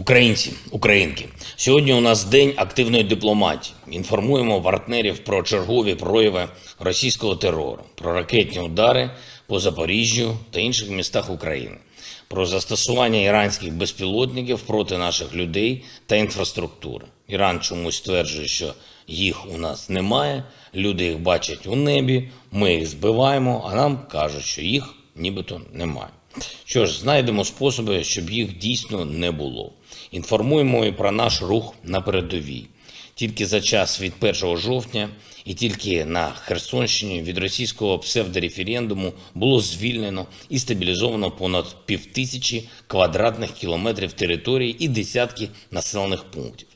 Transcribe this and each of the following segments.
Українці, українки, сьогодні у нас день активної дипломатії. Інформуємо партнерів про чергові прояви російського терору, про ракетні удари по Запоріжжю та інших містах України, про застосування іранських безпілотників проти наших людей та інфраструктури. Іран чомусь стверджує, що їх у нас немає. Люди їх бачать у небі, ми їх збиваємо, а нам кажуть, що їх нібито немає. Що ж, знайдемо способи, щоб їх дійсно не було. Інформуємо і про наш рух на передовій. Тільки за час від 1 жовтня і тільки на Херсонщині від російського псевдореферендуму було звільнено і стабілізовано понад півтисячі квадратних кілометрів території і десятки населених пунктів.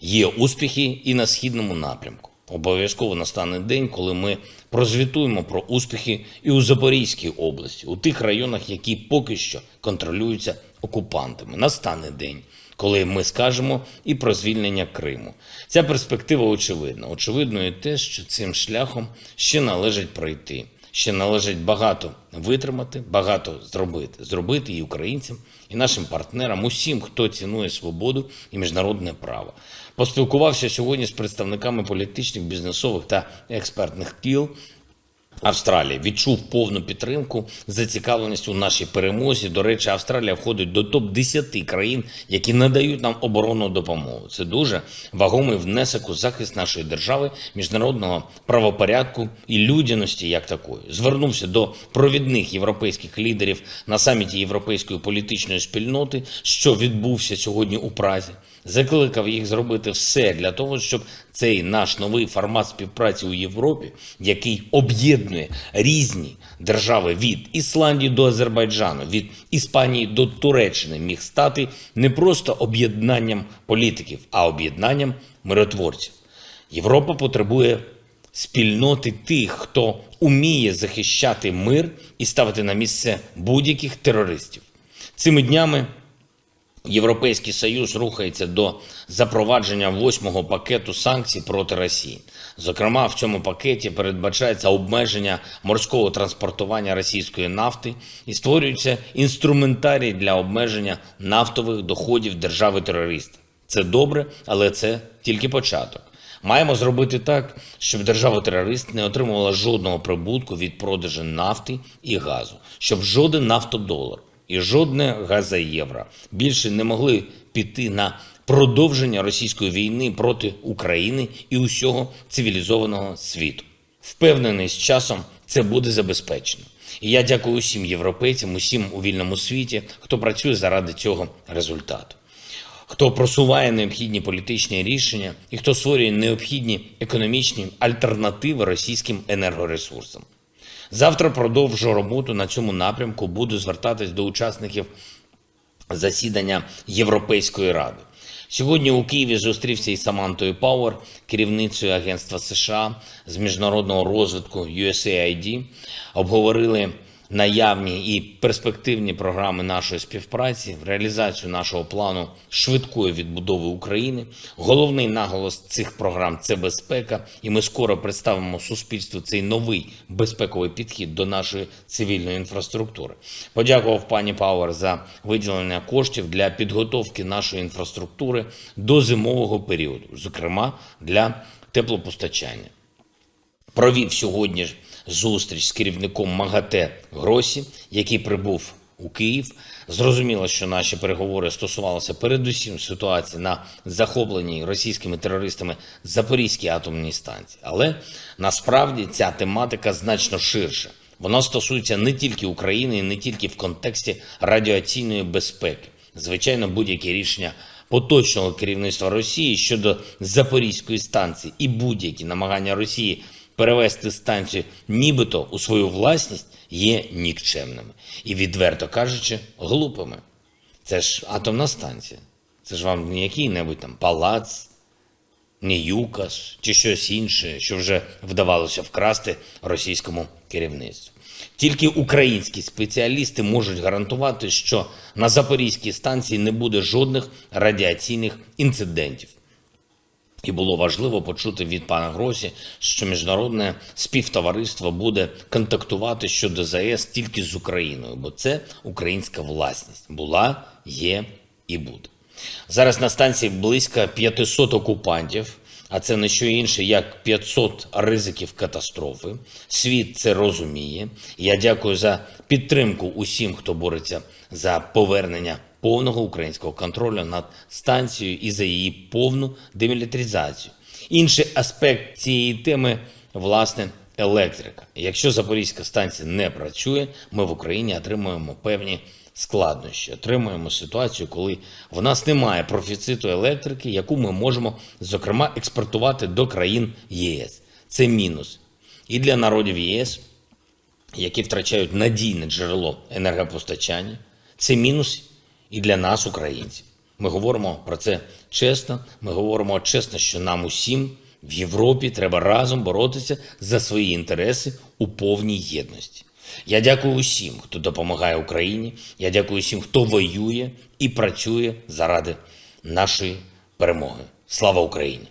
Є успіхи і на східному напрямку. Обов'язково настане день, коли ми прозвітуємо про успіхи і у Запорізькій області, у тих районах, які поки що контролюються окупантами. Настане день, коли ми скажемо і про звільнення Криму. Ця перспектива очевидна. Очевидно і те, що цим шляхом ще належить пройти. Ще належить багато витримати, багато зробити. Зробити і українцям, і нашим партнерам, усім, хто цінує свободу і міжнародне право. Поспілкувався сьогодні з представниками політичних, бізнесових та експертних кіл Австралії відчув повну підтримку, зацікавленість у нашій перемозі. До речі, Австралія входить до топ 10 країн, які надають нам оборонну допомогу. Це дуже вагомий внесок у захист нашої держави, міжнародного правопорядку і людяності, як такої. Звернувся до провідних європейських лідерів на саміті європейської політичної спільноти, що відбувся сьогодні у Празі. Закликав їх зробити все для того, щоб цей наш новий формат співпраці у Європі, який об'єднує різні держави від Ісландії до Азербайджану, від Іспанії до Туреччини, міг стати не просто об'єднанням політиків, а об'єднанням миротворців. Європа потребує спільноти тих, хто уміє захищати мир і ставити на місце будь-яких терористів. Цими днями Європейський Союз рухається до запровадження восьмого пакету санкцій проти Росії. Зокрема, в цьому пакеті передбачається обмеження морського транспортування російської нафти і створюється інструментарій для обмеження нафтових доходів держави-терориста. Це добре, але це тільки початок. Маємо зробити так, щоб держава-терорист не отримувала жодного прибутку від продажу нафти і газу, щоб жоден нафтодолар і жодне газоєвро більше не могли піти на продовження російської війни проти України і усього цивілізованого світу. Впевнений, з часом це буде забезпечено. І я дякую усім європейцям, усім у вільному світі, хто працює заради цього результату. Хто просуває необхідні політичні рішення і хто створює необхідні економічні альтернативи російським енергоресурсам. Завтра продовжу роботу на цьому напрямку. Буду звертатись до учасників засідання Європейської ради. Сьогодні у Києві зустрівся із Самантою Пауер, керівницею Агентства США з міжнародного розвитку USAID. Обговорили наявні і перспективні програми нашої співпраці, реалізацію нашого плану швидкої відбудови України. Головний наголос цих програм це безпека, і ми скоро представимо суспільству цей новий безпековий підхід до нашої цивільної інфраструктури. Подякував пані Пауер за виділення коштів для підготовки нашої інфраструктури до зимового періоду, зокрема для теплопостачання. Провів сьогодні ж зустріч з керівником МАГАТЕ Гросі, який прибув у Київ. Зрозуміло, що наші переговори стосувалися передусім ситуації на захопленій російськими терористами Запорізькій атомній станції. Але насправді ця тематика значно ширша. Вона стосується не тільки України, і не тільки в контексті радіаційної безпеки. Звичайно, будь-які рішення поточного керівництва Росії щодо Запорізької станції і будь-які намагання Росії перевести станцію нібито у свою власність є нікчемними і, відверто кажучи, глупими. Це ж атомна станція. Це ж вам не який-небудь там палац, не ЮКАС чи щось інше, що вже вдавалося вкрасти російському керівництву. Тільки українські спеціалісти можуть гарантувати, що на Запорізькій станції не буде жодних радіаційних інцидентів. І було важливо почути від пана Гросі, що міжнародне співтовариство буде контактувати щодо ЗАЕС тільки з Україною, бо це українська власність була, є і буде. Зараз на станції близько 500 окупантів, а це не що інше, як 500 ризиків катастрофи. Світ це розуміє. Я дякую за підтримку усім, хто бореться за повернення повного українського контролю над станцією і за її повну демілітаризацію. Інший аспект цієї теми власне електрика. Якщо Запорізька станція не працює, ми в Україні отримуємо певні складнощі. Отримуємо ситуацію, коли в нас немає профіциту електрики, яку ми можемо зокрема експортувати до країн ЄС. Це мінус і для народів ЄС, які втрачають надійне джерело енергопостачання. Це мінус і для нас, українців. Ми говоримо про це чесно. Ми говоримо чесно, що нам усім в Європі треба разом боротися за свої інтереси у повній єдності. Я дякую усім, хто допомагає Україні. Я дякую усім, хто воює і працює заради нашої перемоги. Слава Україні!